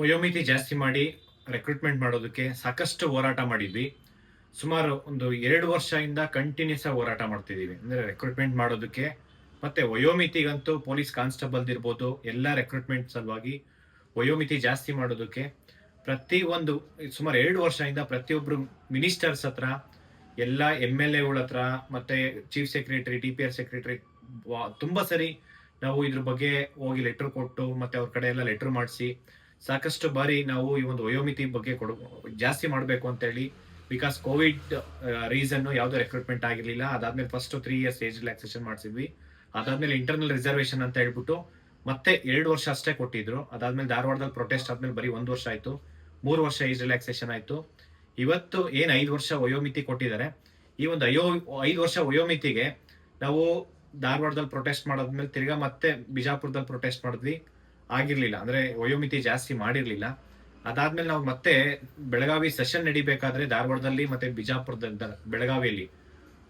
ವಯೋಮಿತಿ ಜಾಸ್ತಿ ಮಾಡಿ ರೆಕ್ರೂಟ್ಮೆಂಟ್ ಮಾಡೋದಕ್ಕೆ ಸಾಕಷ್ಟು ಹೋರಾಟ ಮಾಡಿದ್ವಿ. ಸುಮಾರು ಒಂದು ಎರಡು ವರ್ಷದಿಂದ ಕಂಟಿನ್ಯೂಸ್ ಆಗಿ ಹೋರಾಟ ಮಾಡ್ತಿದೀವಿ ಅಂದ್ರೆ ರೆಕ್ರೂಟ್ಮೆಂಟ್ ಮಾಡೋದಕ್ಕೆ, ಮತ್ತೆ ವಯೋಮಿತಿಗಂತೂ ಪೊಲೀಸ್ ಕಾನ್ಸ್ಟೇಬಲ್ ಇರ್ಬೋದು, ಎಲ್ಲ ರೆಕ್ರೂಟ್ಮೆಂಟ್ ಸಲುವಾಗಿ ವಯೋಮಿತಿ ಜಾಸ್ತಿ ಮಾಡೋದಕ್ಕೆ ಪ್ರತಿ ಒಂದು, ಸುಮಾರು ಎರಡು ವರ್ಷದಿಂದ ಪ್ರತಿಯೊಬ್ಬರು ಮಿನಿಸ್ಟರ್ಸ್ ಹತ್ರ, ಎಲ್ಲ ಎಂ ಎಲ್ ಎಗಳ ಹತ್ರ, ಮತ್ತೆ chief secretary T P R secretary ತುಂಬಾ ಸರಿ ನಾವು ಇದ್ರ ಬಗ್ಗೆ ಹೋಗಿ ಲೆಟರ್ ಕೊಟ್ಟು, ಮತ್ತೆ ಅವ್ರ ಕಡೆ ಎಲ್ಲ ಲೆಟರ್ ಮಾಡಿಸಿ ಸಾಕಷ್ಟು ಬಾರಿ ನಾವು ಈ ಒಂದು ವಯೋಮಿತಿ ಬಗ್ಗೆ ಕೊಡ, ಜಾಸ್ತಿ ಮಾಡಬೇಕು ಅಂತ ಹೇಳಿ ಬಿಕಾಸ್ ಕೋವಿಡ್ ರೀಸನ್ ಯಾವುದೇ ರೆಕ್ರೂಟ್ಮೆಂಟ್ ಆಗಿರಲಿಲ್ಲ. ಅದಾದ್ಮೇಲೆ first three years age relaxation ಮಾಡಿಸಿದ್ವಿ. ಅದಾದ್ಮೇಲೆ ಇಂಟರ್ನಲ್ ರಿಸರ್ವೇಷನ್ ಅಂತ ಹೇಳ್ಬಿಟ್ಟು ಮತ್ತೆ ಎರಡು ವರ್ಷ ಅಷ್ಟೇ ಕೊಟ್ಟಿದ್ರು. ಅದಾದ್ಮೇಲೆ ಧಾರವಾಡದಲ್ಲಿ ಪ್ರೊಟೆಸ್ಟ್ ಆದ್ಮೇಲೆ ಬರೀ ಒಂದು ವರ್ಷ ಆಯ್ತು. ಮೂರು ವರ್ಷ ಏಜ್ ರಿಲ್ಯಾಕ್ಸೇಷನ್ ಆಯ್ತು. ಇವತ್ತು ಏನ್ ಐದು ವರ್ಷ ವಯೋಮಿತಿ ಕೊಟ್ಟಿದ್ದಾರೆ? ಈ ಒಂದು ಅಯೋ, ಐದು ವರ್ಷ ವಯೋಮಿತಿಗೆ ನಾವು ಧಾರವಾಡದಲ್ಲಿ ಪ್ರೊಟೆಸ್ಟ್ ಮಾಡೋದ್ಮೇಲೆ ತಿರ್ಗಾ ಮತ್ತೆ ಬಿಜಾಪುರದಲ್ಲಿ ಪ್ರೊಟೆಸ್ಟ್ ಮಾಡಿದ್ವಿ. ಆಗಿರ್ಲಿಲ್ಲ. ಅಂದ್ರೆ ವಯೋಮಿತಿ ಜಾಸ್ತಿ ಮಾಡಿರ್ಲಿಲ್ಲ. ಅದಾದ್ಮೇಲೆ ನಾವು ಮತ್ತೆ ಬೆಳಗಾವಿ ಸೆಷನ್ ನಡಿಬೇಕಾದ್ರೆ ಧಾರವಾಡದಲ್ಲಿ ಮತ್ತೆ ಬಿಜಾಪುರದ ಬೆಳಗಾವಿಯಲ್ಲಿ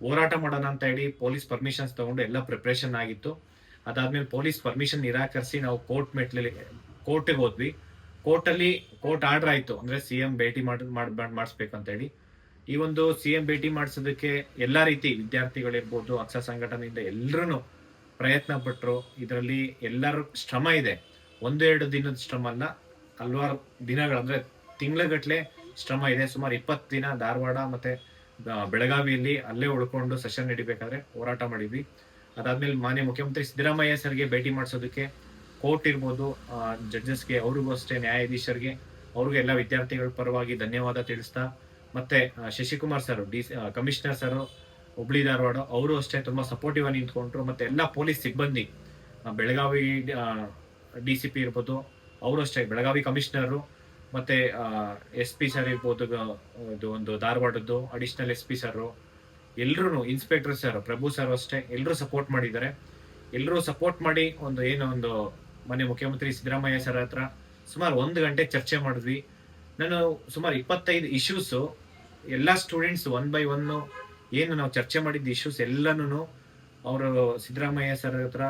ಹೋರಾಟ ಮಾಡೋಣ ಅಂತ ಹೇಳಿ ಪೊಲೀಸ್ ಪರ್ಮಿಷನ್ಸ್ ತಗೊಂಡು ಎಲ್ಲ ಪ್ರಿಪ್ರೇಷನ್ ಆಗಿತ್ತು. ಅದಾದ್ಮೇಲೆ ಪೊಲೀಸ್ ಪರ್ಮಿಷನ್ ನಿರಾಕರಿಸಿ ನಾವು ಕೋರ್ಟ್ ಮೆಟ್ಲಲ್ಲಿ, ಕೋರ್ಟಿಗೆ ಹೋದ್ವಿ. ಕೋರ್ಟ್ ಅಲ್ಲಿ ಕೋರ್ಟ್ ಆರ್ಡರ್ ಆಯ್ತು. ಅಂದ್ರೆ ಸಿಎಂ ಭೇಟಿ ಮಾಡ್ ಮಾಡಿಸ್ಬೇಕು ಅಂತ ಹೇಳಿ. ಈ ಒಂದು ಸಿಎಂ ಭೇಟಿ ಮಾಡಿಸೋದಕ್ಕೆ ಎಲ್ಲಾ ರೀತಿ ವಿದ್ಯಾರ್ಥಿಗಳಿರ್ಬೋದು ಅಕ್ಷ ಸಂಘಟನೆಯಿಂದ ಎಲ್ಲರೂ ಪ್ರಯತ್ನ ಪಟ್ರು. ಇದರಲ್ಲಿ ಎಲ್ಲರೂ ಶ್ರಮ ಇದೆ. ಒಂದು ಎರಡು ದಿನದ ಶ್ರಮ ಅಲ್ಲ ಹಲವಾರು ದಿನಗಳು, ಅಂದ್ರೆ ತಿಂಗಳಗಟ್ಲೆ ಶ್ರಮ ಇದೆ. ಸುಮಾರು ಇಪ್ಪತ್ತು ದಿನ ಧಾರವಾಡ ಮತ್ತೆ ಬೆಳಗಾವಿಯಲ್ಲಿ ಅಲ್ಲೇ ಉಳ್ಕೊಂಡು ಸೆಷನ್ ನಡಿಬೇಕಾದ್ರೆ ಹೋರಾಟ ಮಾಡಿದ್ವಿ. ಅದಾದ್ಮೇಲೆ ಮಾನ್ಯ ಮುಖ್ಯಮಂತ್ರಿ ಸಿದ್ದರಾಮಯ್ಯ ಸರ್ಗೆ ಭೇಟಿ ಮಾಡಿಸೋದಕ್ಕೆ ಕೋರ್ಟ್ ಇರ್ಬೋದು ಜಡ್ಜಸ್ಗೆ, ಅವ್ರಿಗೂ ಅಷ್ಟೇ ನ್ಯಾಯಾಧೀಶರಿಗೆ, ಅವ್ರಿಗೆ ಎಲ್ಲ ವಿದ್ಯಾರ್ಥಿಗಳ ಪರವಾಗಿ ಧನ್ಯವಾದ ತಿಳಿಸ್ತಾ, ಮತ್ತೆ Shashikumar sir, D commissioner sir, Hubli Dharwad, ಅವರು ಅಷ್ಟೇ ತುಂಬಾ ಸಪೋರ್ಟಿವ್ ಆಗಿ ನಿಂತ್ಕೊಂಡ್ರು. ಮತ್ತೆ ಎಲ್ಲ ಪೊಲೀಸ್ ಸಿಬ್ಬಂದಿ ಬೆಳಗಾವಿ ಡಿ ಸಿ ಪಿ ಇರ್ಬೋದು, ಅವರು ಅಷ್ಟೇ, ಬೆಳಗಾವಿ ಕಮಿಷನರು, ಮತ್ತೆ ಎಸ್ ಪಿ ಸರ್ ಇರ್ಬೋದು ಇದು ಒಂದು ಧಾರವಾಡದ್ದು ಅಡಿಷನಲ್ ಎಸ್ ಪಿ ಸರ್ ಎಲ್ಲರೂ ಇನ್ಸ್ಪೆಕ್ಟರ್ ಸರ್ ಪ್ರಭು ಸರ್ ಅಷ್ಟೇ ಎಲ್ಲರೂ ಸಪೋರ್ಟ್ ಮಾಡಿದ್ದಾರೆ. ಎಲ್ಲರೂ ಸಪೋರ್ಟ್ ಮಾಡಿ ಒಂದು ಏನು ಒಂದು ಮನೆ ಮುಖ್ಯಮಂತ್ರಿ ಸಿದ್ದರಾಮಯ್ಯ ಸರ್ ಹತ್ರ ಸುಮಾರು ಒಂದು ಗಂಟೆ ಚರ್ಚೆ ಮಾಡಿದ್ವಿ. ನಾನು ಸುಮಾರು ಇಪ್ಪತ್ತೈದು ಇಶ್ಯೂಸು ಎಲ್ಲ ಸ್ಟೂಡೆಂಟ್ಸ್ ಒನ್ ಬೈ ಒನ್ ಏನು ನಾವು ಚರ್ಚೆ ಮಾಡಿದ್ದ ಇಶ್ಯೂಸ್ ಎಲ್ಲನೂ ಅವರು ಸಿದ್ದರಾಮಯ್ಯ ಸರ್ ಹತ್ರ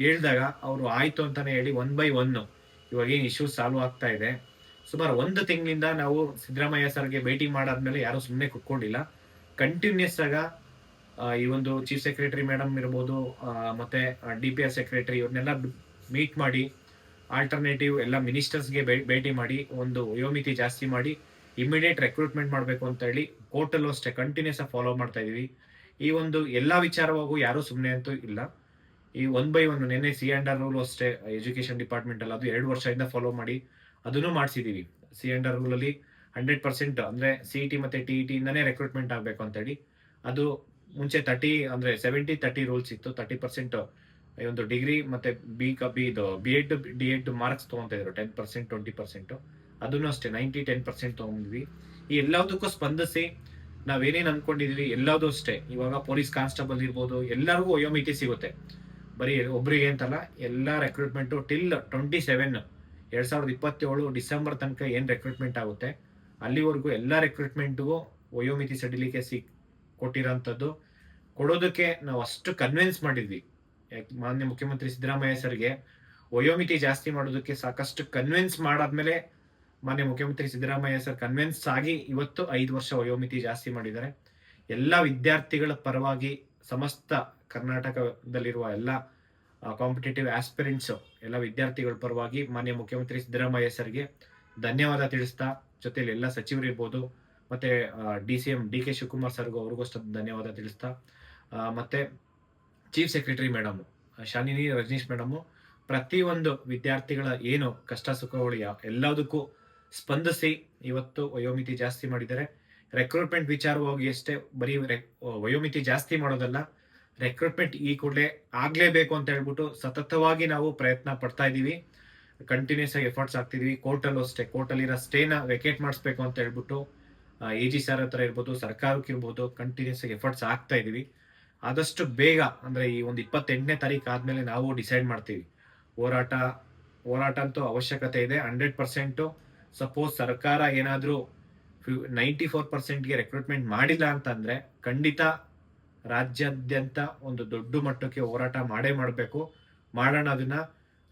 ಹೇಳಿದಾಗ ಅವರು ಆಯಿತು ಅಂತಾನೆ ಹೇಳಿ ಒನ್ ಬೈ ಒನ್ ಇವಾಗ ಏನು ಇಶ್ಯೂ ಸಾಲ್ವ್ ಆಗ್ತಾ ಇದೆ. ಸುಮಾರು ಒಂದು ತಿಂಗಳಿಂದ ನಾವು ಸಿದ್ದರಾಮಯ್ಯ ಸರ್ಗೆ ಭೇಟಿ ಮಾಡಾದ್ಮೇಲೆ ಯಾರು ಸುಮ್ಮನೆ ಕುತ್ಕೊಂಡಿಲ್ಲ. ಕಂಟಿನ್ಯೂಸ್ ಆಗ ಈ ಒಂದು ಚೀಫ್ ಸೆಕ್ರೆಟರಿ ಮೇಡಮ್ ಇರ್ಬೋದು ಮತ್ತೆ ಡಿ ಪಿ ಆರ್ ಸೆಕ್ರೆಟರಿ ಇವ್ರನ್ನೆಲ್ಲ ಮೀಟ್ ಮಾಡಿ ಆಲ್ಟರ್ನೇಟಿವ್ ಎಲ್ಲ ಮಿನಿಸ್ಟರ್ಸ್ಗೆ ಭೇಟಿ ಮಾಡಿ, ಒಂದು ವಯೋಮಿತಿ ಜಾಸ್ತಿ ಮಾಡಿ ಇಮಿಡಿಯೇಟ್ ರೆಕ್ರೂಟ್ಮೆಂಟ್ ಮಾಡಬೇಕು ಅಂತ ಹೇಳಿ ಕೋರ್ಟಲ್ಲೂ ಅಷ್ಟೇ ಕಂಟಿನ್ಯೂಸ್ ಆಗಿ ಫಾಲೋ ಮಾಡ್ತಾ ಇದೀವಿ ಈ ಒಂದು ಎಲ್ಲ ವಿಚಾರವಾಗೂ ಯಾರೂ ಸುಮ್ಮನೆ ಅಂತೂ ಇಲ್ಲ. ಈ ಒನ್ ಬೈ ಒನ್ ನೆನ್ನೆ ಸಿ ಅಂಡ್ ಆರ್ ರೂಲ್ ಅಷ್ಟೇ ಎಜುಕೇಶನ್ ಡಿಪಾರ್ಟ್ಮೆಂಟ್ ಅಲ್ಲಿ, ಅದು ಎರಡು ವರ್ಷದಿಂದ ಫಾಲೋ ಮಾಡಿ, ಅದನ್ನು ಮಾಡಿಸಿದೀವಿ. ಸಿ ಅಂಡ್ ಆರ್ ರೂಲ್ ಅಲ್ಲಿ ಹಂಡ್ರೆಡ್ ಪರ್ಸೆಂಟ್ ಅಂದ್ರೆ ಸಿ ಟಿ ಮತ್ತೆ ಟಿ ಟಿ ಇಂದಾನೇ ರೆಕ್ರೂಟ್ಮೆಂಟ್ ಆಗಬೇಕು ಅಂತ ಹೇಳಿ ಅದು ಮುಂಚೆ ತರ್ಟಿ ಅಂದ್ರೆ ಸೆವೆಂಟಿ ತರ್ಟಿ ರೂಲ್ಸ್ ಇತ್ತು. ತರ್ಟಿ ಪರ್ಸೆಂಟ್ ಒಂದು ಡಿಗ್ರಿ ಮತ್ತೆ ಬಿ ಬಿ ಇದು B Ed D Ed marks ತಗೊಂತ ಇದ್ರು ಟೆನ್ ಪರ್ಸೆಂಟ್ ಟ್ವೆಂಟಿ ಪರ್ಸೆಂಟ್ ಅದನ್ನು ಅಷ್ಟೇ ನೈಂಟಿ ಟೆನ್ ಪರ್ಸೆಂಟ್ ತಗೊಂಡ್ವಿ ಈ ಎಲ್ಲದಕ್ಕೂ ಸ್ಪಂದಿಸಿ ನಾವೇನೇನ್ ಅನ್ಕೊಂಡಿದೀವಿ, ಎಲ್ಲದೂ ಅಷ್ಟೇ. ಇವಾಗ ಪೊಲೀಸ್ ಕಾನ್ಸ್ಟೇಬಲ್ ಇರ್ಬೋದು, ಎಲ್ಲರಿಗೂ ವಯೋಮಿತಿ ಸಿಗುತ್ತೆ. ಬರೀ ಒಬ್ರಿಗೆ ಅಂತಲ್ಲ, ಎಲ್ಲಾ ರೆಕ್ರೂಟ್ಮೆಂಟು ಟಿಲ್ ಟ್ವೆಂಟಿ ಸೆವೆನ್ ಎರಡ್ ಸಾವಿರದ ಇಪ್ಪತ್ತೇಳು ಡಿಸೆಂಬರ್ ತನಕ ಏನು ರೆಕ್ರೂಟ್ಮೆಂಟ್ ಆಗುತ್ತೆ, ಅಲ್ಲಿವರೆಗೂ ಎಲ್ಲಾ ರೆಕ್ರೂಟ್ಮೆಂಟ್ಗೂ ವಯೋಮಿತಿ ಸಡಿಲಿಕೆ ಸಿಕ್, ಕೊಟ್ಟಿರೋಂಥದ್ದು. ಕೊಡೋದಕ್ಕೆ ನಾವು ಅಷ್ಟು ಕನ್ವಿನ್ಸ್ ಮಾಡಿದ್ವಿ. ಯಾಕೆ, ಮಾನ್ಯ ಮುಖ್ಯಮಂತ್ರಿ ಸಿದ್ದರಾಮಯ್ಯ ಸರ್ಗೆ ವಯೋಮಿತಿ ಜಾಸ್ತಿ ಮಾಡೋದಕ್ಕೆ ಸಾಕಷ್ಟು ಕನ್ವಿನ್ಸ್ ಮಾಡಾದ್ಮೇಲೆ ಮಾನ್ಯ ಮುಖ್ಯಮಂತ್ರಿ ಸಿದ್ದರಾಮಯ್ಯ ಸರ್ ಕನ್ವಿನ್ಸ್ ಆಗಿ ಇವತ್ತು ಐದು ವರ್ಷ ವಯೋಮಿತಿ ಜಾಸ್ತಿ ಮಾಡಿದ್ದಾರೆ. ಎಲ್ಲ ವಿದ್ಯಾರ್ಥಿಗಳ ಪರವಾಗಿ ಸಮಸ್ತ ಕರ್ನಾಟಕದಲ್ಲಿರುವ ಎಲ್ಲ ಕಾಂಪಿಟೇಟಿವ್ ಆಸ್ಪಿರೆಂಟ್ಸ್ ಎಲ್ಲ ವಿದ್ಯಾರ್ಥಿಗಳ ಪರವಾಗಿ ಮಾನ್ಯ ಮುಖ್ಯಮಂತ್ರಿ ಸಿದ್ದರಾಮಯ್ಯ ಸರ್ಗೆ ಧನ್ಯವಾದ ತಿಳಿಸ್ತಾ ಜೊತೆಯಲ್ಲಿ ಎಲ್ಲ ಸಚಿವರು ಇರ್ಬೋದು, ಮತ್ತೆ D C M D K Shivakumar ಸರ್ಗೂ ಅವ್ರಿಗೂ ಅಷ್ಟು ಧನ್ಯವಾದ ತಿಳಿಸ್ತಾ ಮತ್ತೆ chief secretary madam Shalini Rajneesh madam ಪ್ರತಿಯೊಂದು ವಿದ್ಯಾರ್ಥಿಗಳ ಏನು ಕಷ್ಟ ಸುಖಗಳು ಯಾವ ಎಲ್ಲದಕ್ಕೂ ಸ್ಪಂದಿಸಿ ಇವತ್ತು ವಯೋಮಿತಿ ಜಾಸ್ತಿ ಮಾಡಿದ್ದಾರೆ. ರೆಕ್ರೂಟ್ಮೆಂಟ್ ವಿಚಾರವಾಗಿ ಅಷ್ಟೇ ಬರೀ ವಯೋಮಿತಿ ಜಾಸ್ತಿ ಮಾಡೋದಲ್ಲ ರೆಕ್ರೂಟ್ಮೆಂಟ್ ಈ ಕೂಡಲೇ ಆಗಲೇಬೇಕು ಅಂತ ಹೇಳ್ಬಿಟ್ಟು ಸತತವಾಗಿ ನಾವು ಪ್ರಯತ್ನ ಪಡ್ತಾ ಇದ್ದೀವಿ ಕಂಟಿನ್ಯೂಸ್ ಆಗಿ ಎಫರ್ಟ್ಸ್ ಆಗ್ತಿದೀವಿ. ಕೋರ್ಟಲ್ಲೂ ಅಷ್ಟೇ. ಕೋರ್ಟಲ್ಲಿರೋ ಸ್ಟೇನ ವೆಕೇಟ್ ಮಾಡಿಸ್ಬೇಕು ಅಂತ ಹೇಳ್ಬಿಟ್ಟು ಎ ಜಿ ಸರ್ ಹತ್ರ ಇರ್ಬೋದು, ಸರ್ಕಾರಕ್ಕೆ ಇರ್ಬೋದು ಕಂಟಿನ್ಯೂಸ್ ಆಗಿ ಎಫರ್ಟ್ಸ್ ಆಗ್ತಾ ಇದ್ದೀವಿ ಆದಷ್ಟು ಬೇಗ, ಅಂದ್ರೆ ಈ ಒಂದು ಇಪ್ಪತ್ತೆಂಟನೇ ತಾರೀಕು ಆದಮೇಲೆ ನಾವು ಡಿಸೈಡ್ ಮಾಡ್ತೀವಿ. ಹೋರಾಟ ಹೋರಾಟ ಅಂತೂ ಅವಶ್ಯಕತೆ ಇದೆ. ಹಂಡ್ರೆಡ್ ಪರ್ಸೆಂಟು ಸಪೋಸ್ ಸರ್ಕಾರ ಏನಾದ್ರೂ ನೈಂಟಿ ಫೋರ್ ಪರ್ಸೆಂಟ್ಗೆ ರೆಕ್ರೂಟ್ಮೆಂಟ್ ಮಾಡಿಲ್ಲ ಅಂತಂದ್ರೆ ಖಂಡಿತ ರಾಜ್ಯಾದ್ಯಂತ ಒಂದು ದೊಡ್ಡ ಮಟ್ಟಕ್ಕೆ ಹೋರಾಟ ಮಾಡೇ ಮಾಡಬೇಕು. ಮಾಡೋಣ ಅದನ್ನ.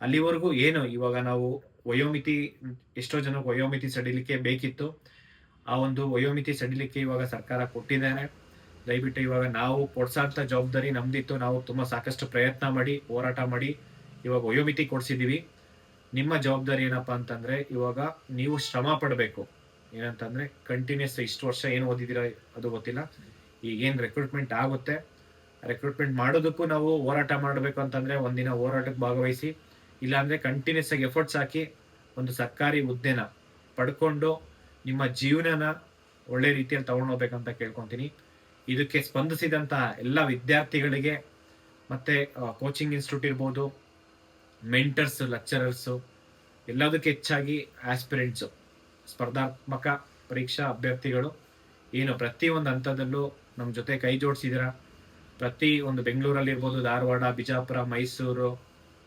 ಅಲ್ಲಿವರೆಗೂ ಏನು? ಇವಾಗ ನಾವು ವಯೋಮಿತಿ, ಎಷ್ಟೋ ಜನಕ್ಕೆ ವಯೋಮಿತಿ ಸಡಿಲಿಕ್ಕೆ ಬೇಕಿತ್ತು. ಆ ಒಂದು ವಯೋಮಿತಿ ಸಡಿಲಿಕ್ಕೆ ಇವಾಗ ಸರ್ಕಾರ ಕೊಟ್ಟಿದ್ದಾರೆ ದಯವಿಟ್ಟು ಇವಾಗ ನಾವು ಕೊಡ್ಸೋಂಥ ಜವಾಬ್ದಾರಿ ನಮ್ದಿತ್ತು. ನಾವು ತುಂಬಾ ಸಾಕಷ್ಟು ಪ್ರಯತ್ನ ಮಾಡಿ, ಹೋರಾಟ ಮಾಡಿ ಇವಾಗ ವಯೋಮಿತಿ ಕೊಡ್ಸಿದೀವಿ. ನಿಮ್ಮ ಜವಾಬ್ದಾರಿ ಏನಪ್ಪಾ ಅಂತಂದ್ರೆ, ಇವಾಗ ನೀವು ಶ್ರಮ ಪಡಬೇಕು. ಏನಂತಂದ್ರೆ ಕಂಟಿನ್ಯೂಸ್ ಇಷ್ಟು ವರ್ಷ ಏನು ಓದಿದಿರ ಅದು ಗೊತ್ತಿಲ್ಲ. ಈಗೇನ್ ರೆಕ್ರೂಟ್ಮೆಂಟ್ ಆಗುತ್ತೆ ರೆಕ್ರೂಟ್ಮೆಂಟ್ ಮಾಡೋದಕ್ಕೂ ನಾವು ಹೋರಾಟ ಮಾಡಬೇಕು ಅಂತಂದ್ರೆ ಒಂದಿನ ಹೋರಾಟಕ್ಕೆ ಭಾಗವಹಿಸಿ, ಇಲ್ಲಾಂದರೆ ಕಂಟಿನ್ಯೂಸ್ ಆಗಿ ಎಫರ್ಟ್ಸ್ ಹಾಕಿ ಒಂದು ಸರ್ಕಾರಿ ಹುದ್ದೆನ ಪಡ್ಕೊಂಡು ನಿಮ್ಮ ಜೀವನನ ಒಳ್ಳೆ ರೀತಿಯಲ್ಲಿ ತಗೊಂಡೋಗ್ಬೇಕಂತ ಕೇಳ್ಕೊತೀನಿ. ಇದಕ್ಕೆ ಸ್ಪಂದಿಸಿದಂತಹ ಎಲ್ಲ ವಿದ್ಯಾರ್ಥಿಗಳಿಗೆ ಮತ್ತೆ ಕೋಚಿಂಗ್ ಇನ್ಸ್ಟಿಟ್ಯೂಟ್ ಇರ್ಬೋದು ಮೆಂಟರ್ಸ್ ಲೆಕ್ಚರರ್ಸು ಎಲ್ಲದಕ್ಕೆ ಹೆಚ್ಚಾಗಿ ಆಸ್ಪಿರೆಂಟ್ಸು ಸ್ಪರ್ಧಾತ್ಮಕ ಪರೀಕ್ಷಾ ಅಭ್ಯರ್ಥಿಗಳು. ಏನು ಪ್ರತಿಯೊಂದು ಹಂತದಲ್ಲೂ ನಮ್ಮ ಜೊತೆ ಕೈ ಜೋಡಿಸಿದಿರ? ಪ್ರತಿ ಒಂದು ಬೆಂಗಳೂರಲ್ಲಿ ಇರ್ಬೋದು, ಧಾರವಾಡ, ಬಿಜಾಪುರ, ಮೈಸೂರು,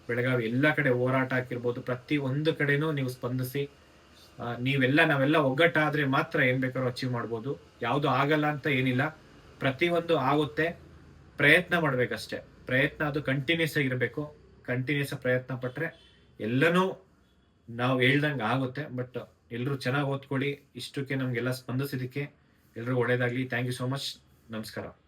ಬೆಳಗಾವಿ, ಎಲ್ಲ ಕಡೆ ಹೋರಾಟ ಆಗಿರ್ಬೋದು, ಪ್ರತಿ ಒಂದು ಕಡೆನೂ ನೀವು ಸ್ಪಂದಿಸಿ ನೀವೆಲ್ಲ, ನಾವೆಲ್ಲ ಒಗ್ಗಟ್ಟಾದ್ರೆ ಮಾತ್ರ ಏನ್ ಬೇಕಾದ್ರೂ ಅಚೀವ್ ಮಾಡ್ಬೋದು. ಯಾವುದು ಆಗಲ್ಲ ಅಂತ ಏನಿಲ್ಲ. ಪ್ರತಿಯೊಂದು ಆಗುತ್ತೆ. ಪ್ರಯತ್ನ ಮಾಡ್ಬೇಕಷ್ಟೇ. ಪ್ರಯತ್ನ ಅದು ಕಂಟಿನ್ಯೂಸ್ ಆಗಿರ್ಬೇಕು ಕಂಟಿನ್ಯೂಸ್ ಪ್ರಯತ್ನ ಪಟ್ಟರೆ ಎಲ್ಲನೂ ನಾವು ಹೇಳ್ದಂಗೆ ಆಗುತ್ತೆ. ಬಟ್ ಎಲ್ಲರೂ ಚೆನ್ನಾಗಿ ಓದ್ಕೊಳ್ಳಿ. ಇಷ್ಟಕ್ಕೆ ನಮಗೆಲ್ಲ ಸ್ಪಂದಿಸಿದಕ್ಕೆ ಎಲ್ಲರೂ ಒಳ್ಳೇದಾಗಲಿ. Thank you so much não.